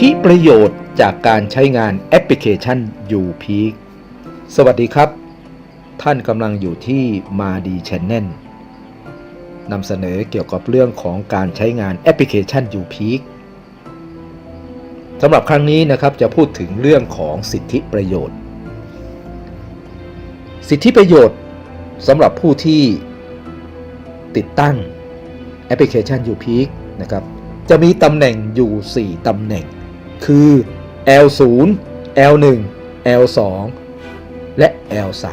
ธิประโยชน์จากการใช้งานแอปพลิเคชัน YouPeak สวัสดีครับ ท่านกำลังอยู่ที่มาดี Channel นำเสนอเกี่ยวกับเรื่องของการใช้งานแอปพลิเคชัน YouPeak สำหรับครั้งนี้นะครับจะพูดถึงเรื่องของสิทธิประโยชน์ สิทธิประโยชน์สำหรับผู้ที่ติดตั้งแอปพลิเคชัน YouPeak นะครับจะมีตำแหน่งอยู่ 4ตำแหน่ง คือ L0 L1 L2 และ L3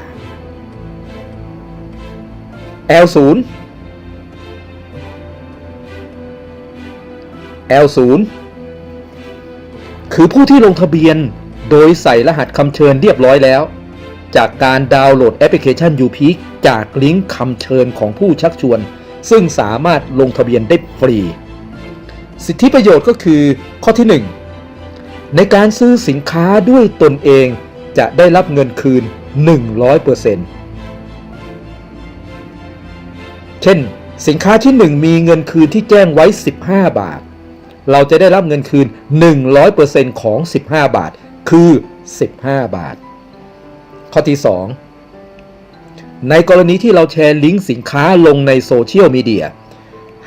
L0 L0 คือผู้ที่ลงทะเบียนโดยใส่รหัสคำเชิญเรียบร้อยแล้ว จากการดาวน์โหลดแอปพลิเคชัน u p e a k จากลิงก์คำเชิญของผู้ชักชวน ซึ่งสามารถลงทะเบียนได้ฟรี สิทธิประโยชน์ก็คือข้อที่ 1 ในการซื้อสินค้าด้วยตนเองจะได้รับเงินคืน 100%เช่น สินค้าที่ 1 มีเงินคืนที่แจ้งไว้ 15 บาท เราจะได้รับเงินคืน 100%ของ 15 บาท คือ 15 บาท ข้อที่ 2 ในกรณีที่เราแชร์ลิงก์สินค้าลงในโซเชียลมีเดีย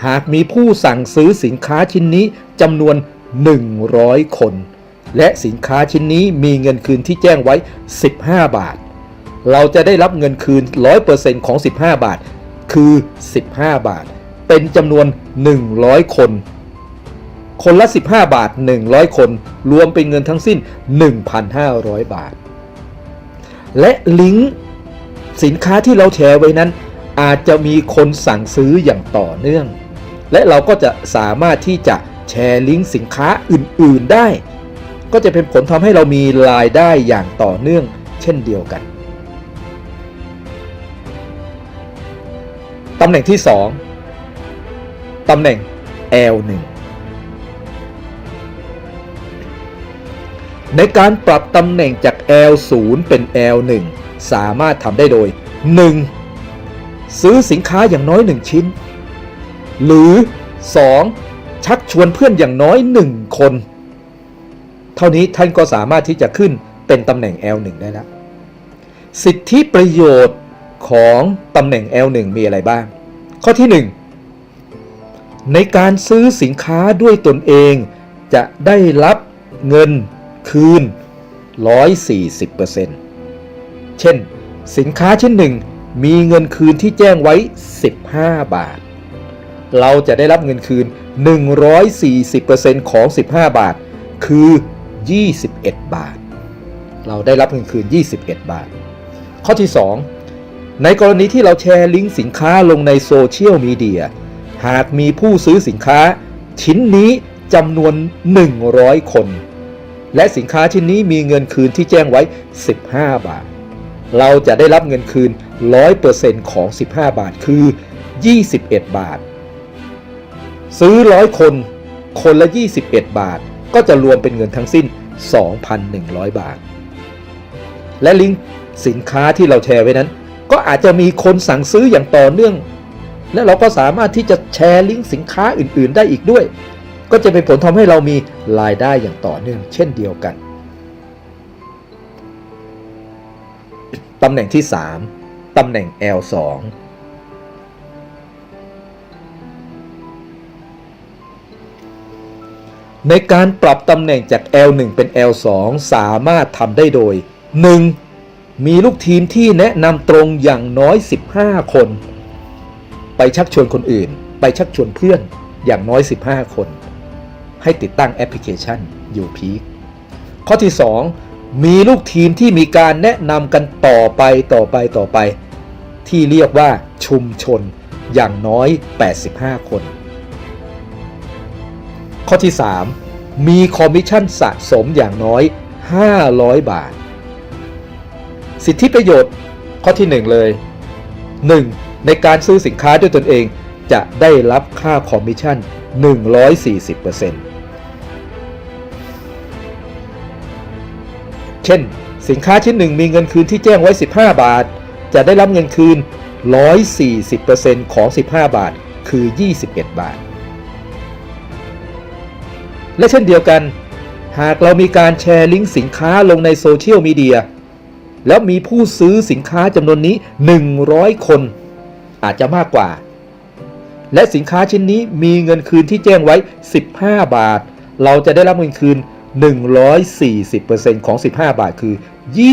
หากมีผู้สั่งซื้อสินค้าชิ้นนี้จำนวน 100 คน และสินค้าชิ้นนี้มีเงินคืนที่แจ้งไว้ 15 บาท เราจะได้รับเงินคืน 100%ของ 15 บาท คือ 15 บาท เป็นจำนวน 100 คน คนละ 15 บาท 100 คน รวมเป็นเงินทั้งสิ้น 1,500 บาท และลิงก์สินค้าที่เราแชร์ไว้นั้น อาจจะมีคนสั่งซื้ออย่างต่อเนื่อง และเราก็จะสามารถที่จะแชร์ลิงก์สินค้าอื่น ๆ ได้ ก็จะเป็นผลทำให้เรามีรายได้อย่างต่อเนื่องเช่นเดียวกันตำแหน่งที่ 2ตำแหน่ง L1 ในการปรับตำแหน่งจาก L0 เป็น L1 สามารถทำได้โดย 1. ซื้อสินค้าอย่างน้อย 1 ชิ้น หรือ 2. ชักชวนเพื่อนอย่างน้อย 1 คน เท่านี้ท่านก็สามารถที่จะขึ้นเป็นตำแหน่ง L1 ได้แล้ว สิทธิประโยชน์ของตำแหน่ง L1 มีอะไรบ้าง ข้อที่ 1 ในการซื้อสินค้าด้วยตนเองจะได้รับเงินคืน 140%เช่น สินค้าชิ้นหนึ่งมีเงินคืนที่แจ้งไว้ 15 บาท เราจะได้รับเงินคืน 140%ของ 15 บาท คือ 21 บาท เราได้รับเงินคืน 21 บาท ข้อที่ 2 ในกรณีที่เราแชร์ลิงก์สินค้าลงในโซเชียลมีเดียหากมีผู้ซื้อสินค้า ชิ้นนี้จำนวน 100 คน และสินค้าชิ้นนี้มีเงินคืนที่แจ้งไว้ 15 บาท เราจะได้รับเงินคืน 100%ของ 15 บาทคือ 21 บาท ซื้อ 100 คน คนละ 21 บาท ก็จะรวมเป็นเงินทั้งสิ้น 2,100 บาท และลิงก์สินค้าที่เราแชร์ไว้นั้น ก็อาจจะมีคนสั่งซื้ออย่างต่อเนื่อง และเราก็สามารถที่จะแชร์ลิงก์สินค้าอื่น ๆ ได้อีกด้วย ก็จะเป็นผลทำให้เรามีรายได้อย่างต่อเนื่อง เช่นเดียวกันตำแหน่งที่ 3ตำแหน่ง L2 ในการปรับตำแหน่งจาก L1 เป็น L2 สามารถทำได้โดย 1. มีลูกทีมที่แนะนำตรงอย่างน้อย 15 คน ไปชักชวนคนอื่น ไปชักชวนเพื่อนอย่างน้อย 15 คน ให้ติดตั้งแอปพลิเคชัน YouPeak ข้อที่ 2 มีลูกทีมที่มีการแนะนำกันต่อไปต่อไปต่อไป ที่เรียกว่าชุมชนอย่างน้อย 85 คน ข้อที่ 3 มีคอมมิชชั่นสะสมอย่างน้อย 500 บาท สิทธิประโยชน์ข้อที่ 1 เลย 1. ในการซื้อสินค้าด้วยตนเองจะได้รับค่าคอมมิชชั่น 140%เช่น สินค้าชิ้นหนึ่งมีเงินคืนที่แจ้งไว้ 15 บาท จะได้รับเงินคืน 140%ของ 15 บาท คือ 21 บาท และเช่นเดียวกัน หากเรามีการแชร์ลิงก์สินค้าลงในโซเชียลมีเดียแล้วมีผู้ซื้อสินค้าจำนวนนี้ 100 คน อาจจะมากกว่า และสินค้าชิ้นนี้มีเงินคืนที่แจ้งไว้ 15 บาท เราจะได้รับเงินคืน 140%ของ 15 บาทคือ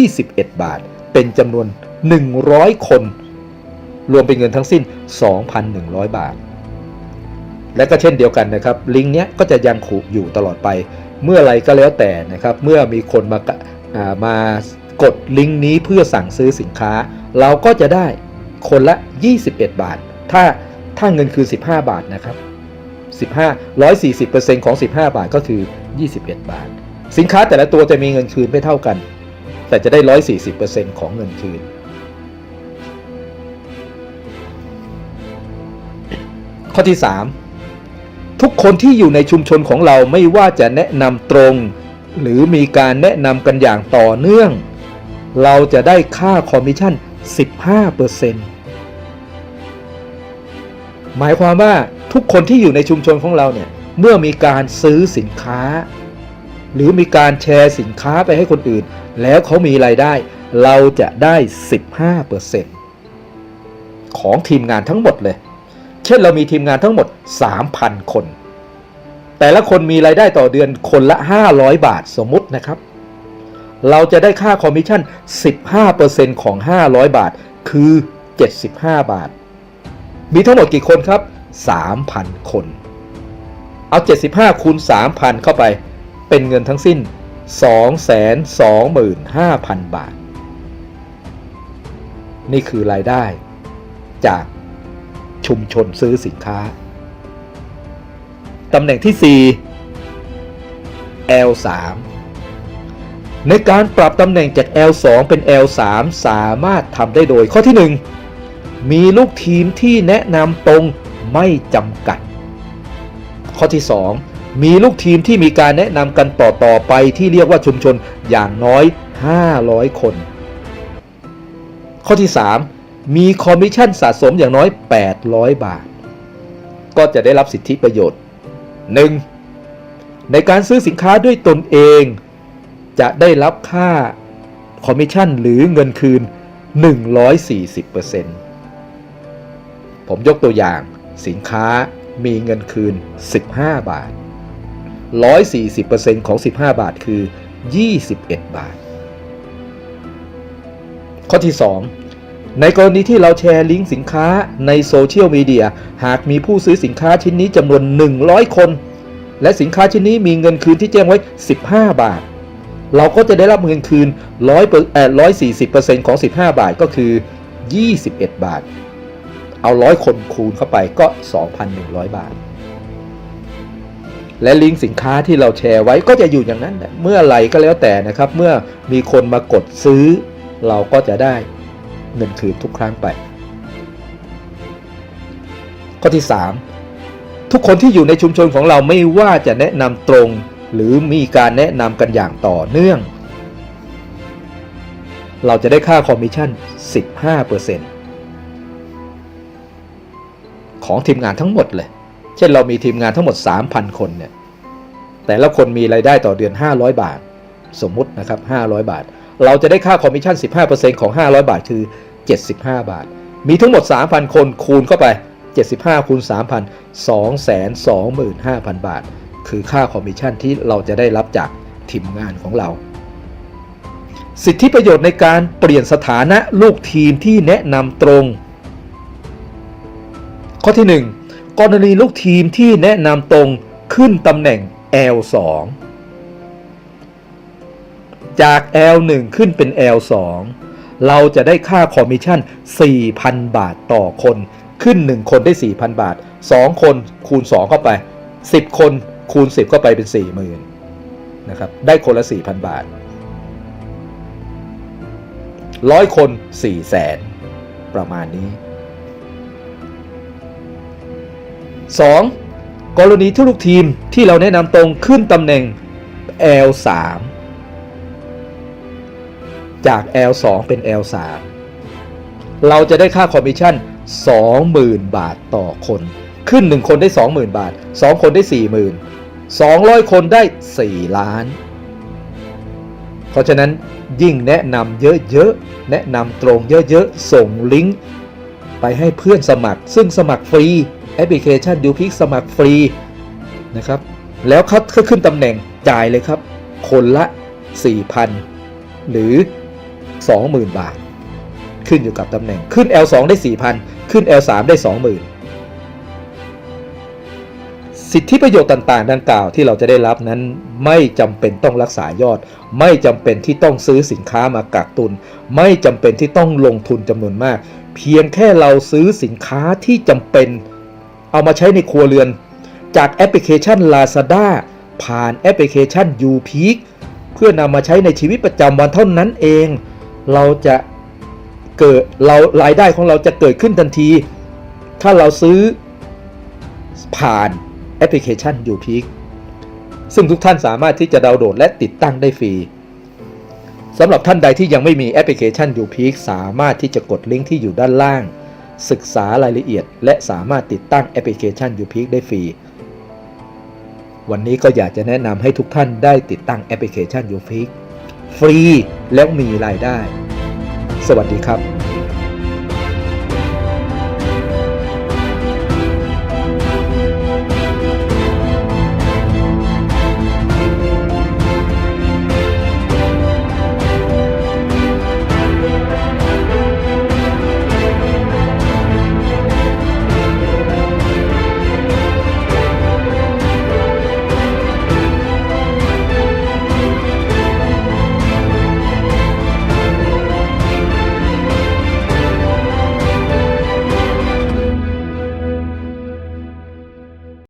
21 บาท เป็นจำนวน 100 คน รวมเป็นเงินทั้งสิ้น 2,100 บาท และก็เช่นเดียวกันนะครับลิงก์เนี้ยก็จะยังขูอยู่ตลอดไป เมื่อไรก็แล้วแต่นะครับเมื่อมีคนมากะอ่ามากดลิงก์นี้เพื่อสั่งซื้อสินค้า เราก็จะได้คนละ 21 บาท ถ้าถ้าเงินคือ 15 บาทนะครับ15 140%ของ 15 บาทก็คือ 21 บาท สินค้าแต่ละตัวจะมีเงินคืนไม่เท่ากัน แต่จะได้ 140%ของเงินคืน ข้อที่ 3 ทุกคนที่อยู่ในชุมชนของเราไม่ว่าจะแนะนำตรง หรือมีการแนะนำกันอย่างต่อเนื่อง เราจะได้ค่าคอมมิชชั่น 15%หมายความว่าทุกคนที่อยู่ในชุมชนของเราเนี่ยเมื่อมีการซื้อสินค้า หรือมีการแชร์สินค้าไปให้คนอื่น แล้วเขามีรายได้ เราจะได้ 15%ของทีมงานทั้งหมดเลย ช่นเรามีทีมงานทั้งหมด 3,000 คน แต่ละคนมีรายได้ต่อเดือนคนละ 500 บาทสมมุตินะครับ เราจะได้ค่าคอมมิชชั่น 15%ของ 500 บาท คือ 75 บาท มีทั้งหมดกี่คนครับ 3,000 คน เอา 75 คูณ 3,000 เข้าไป เป็นเงินทั้งสิ้น 225,000 บาท นี่คือรายได้จาก ชุมชนซื้อสินค้า ตำแหน่งที่ 4 L3 ในการปรับตำแหน่งจาก L2 เป็น L3 สามารถทำได้โดยข้อที่ 1 มีลูกทีมที่แนะนำตรงไม่จำกัด ข้อที่ 2 มีลูกทีมที่มีการแนะนำกันต่อต่อๆไปที่เรียกว่าชุมชนอย่างน้อย 500 คน ข้อที่ 3 มีคอมมิชชั่นสะสมอย่างน้อย 800 บาท ก็จะได้รับสิทธิประโยชน์ 1. ในการซื้อสินค้าด้วยตนเอง จะได้รับค่าคอมมิชชั่นหรือเงินคืน 140%ผมยกตัวอย่างสินค้ามีเงินคืน 15 บาท 140%ของ 15 บาทคือ 21 บาท ข้อที่ 2 ในกรณีที่เราแชร์ลิงก์สินค้าในโซเชียลมีเดียหากมีผู้ซื้อสินค้าชิ้นนี้จำนวน 100 คน และสินค้าชิ้นนี้มีเงินคืนที่แจ้งไว้ 15 บาท เราก็จะได้รับเงินคืน100เปอร์เอ่อ140%ของ 15 บาทก็คือ 21 บาท เอา 100 คนคูณเข้าไปก็ 2,100 บาท และลิงก์สินค้าที่เราแชร์ไว้ก็จะอยู่อย่างนั้น เมื่อไหร่ก็แล้วแต่นะครับ เมื่อมีคนมากดซื้อเราก็จะได้ เงินคืนทุกครั้งไป ข้อที่ 3 ทุกคนที่อยู่ในชุมชนของเราไม่ว่าจะแนะนำตรง หรือมีการแนะนำกันอย่างต่อเนื่อง เราจะได้ค่าคอมมิชชั่น 15%ของทีมงานทั้งหมดเลย เช่นเรามีทีมงานทั้งหมด 3,000 คนเนี่ยแต่ละคนมีรายได้ต่อเดือน 500 บาท สมมุตินะครับ 500 บาท เราจะได้ค่าคอมมิชชั่น 15%ของ 500 บาทคือ 75 บาท มีทั้งหมด 3,000 คนคูณเข้าไป 75 คูณ 3,000 225,000 บาท คือค่าคอมมิชชั่นที่เราจะได้รับจากทีมงานของเรา สิทธิประโยชน์ในการเปลี่ยนสถานะลูกทีมที่แนะนำตรง ข้อที่ 1 กรณีลูกทีมที่แนะนำตรงขึ้นตำแหน่ง L2 จาก L1 ขึ้นเป็น L2 เราจะได้ค่าคอมมิชชั่น 4,000 บาทต่อคน ขึ้น 1 คนได้ 4,000 บาท 2 คนคูณ 2 เข้าไป 10 คนคูณ 10 เข้าไปเป็น 40,000นะครับ ได้คนละ 4,000 บาท 100 คน 400,000 ประมาณนี้ 2. กรณีที่ลูกทีมที่เราแนะนำตรงขึ้นตำแหน่ง L3 จาก L2 เป็น L3 เราจะได้ค่าคอมมิชชั่น 20,000 บาทต่อคน ขึ้น 1 คนได้ 20,000 บาท 2 คนได้ 40,000 200 คนได้ 4 ล้าน เพราะฉะนั้นยิ่งแนะนำเยอะๆ แนะนำตรงเยอะๆ ส่งลิงก์ไปให้เพื่อนสมัคร ซึ่งสมัครฟรี แอปพลิเคชัน u p i k สมัครฟรีนะครับ แล้วเขาขึ้นตำแหน่งจ่ายเลยครับ คนละ 4,000 หรือ 20,000 บาท ขึ้นอยู่กับตำแหน่งขึ้น L2 ได้ 4,000 ขึ้น L3 ได้ 20,000 สิทธิประโยชน์ต่างๆ ดังกล่าวที่เราจะได้รับนั้นไม่จำเป็นต้องรักษายอด ไม่จำเป็นที่ต้องซื้อสินค้ามากักตุน ไม่จำเป็นที่ต้องลงทุนจำนวนมาก เพียงแค่เราซื้อสินค้าที่จำเป็น เอามาใช้ในครัวเรือน จากแอปพลิเคชัน Lazada ผ่านแอปพลิเคชัน u p e a k เพื่อนำมาใช้ในชีวิตประจำวันเท่านั้นเอง เราจะเกิดเรารายได้ของเราจะเกิดขึ้นทันที ถ้าเราซื้อผ่านแอปพลิเคชัน u p e a k ซึ่งทุกท่านสามารถที่จะดาวน์โหลดและติดตั้งได้ฟรีสำหรับท่านใดที่ยังไม่มีแอปพลิเคชัน u p e a k สามารถที่จะกดลิงก์ที่อยู่ด้านล่าง ศึกษารายละเอียด และสามารถติดตั้งแอปพลิเคชัน u p e a k ได้ฟรีวันนี้ก็อยากจะแนะนำให้ทุกท่านได้ติดตั้งแอปพลิเคชัน u p e a k ฟรีแล้วมีรายได้ สวัสดีครับ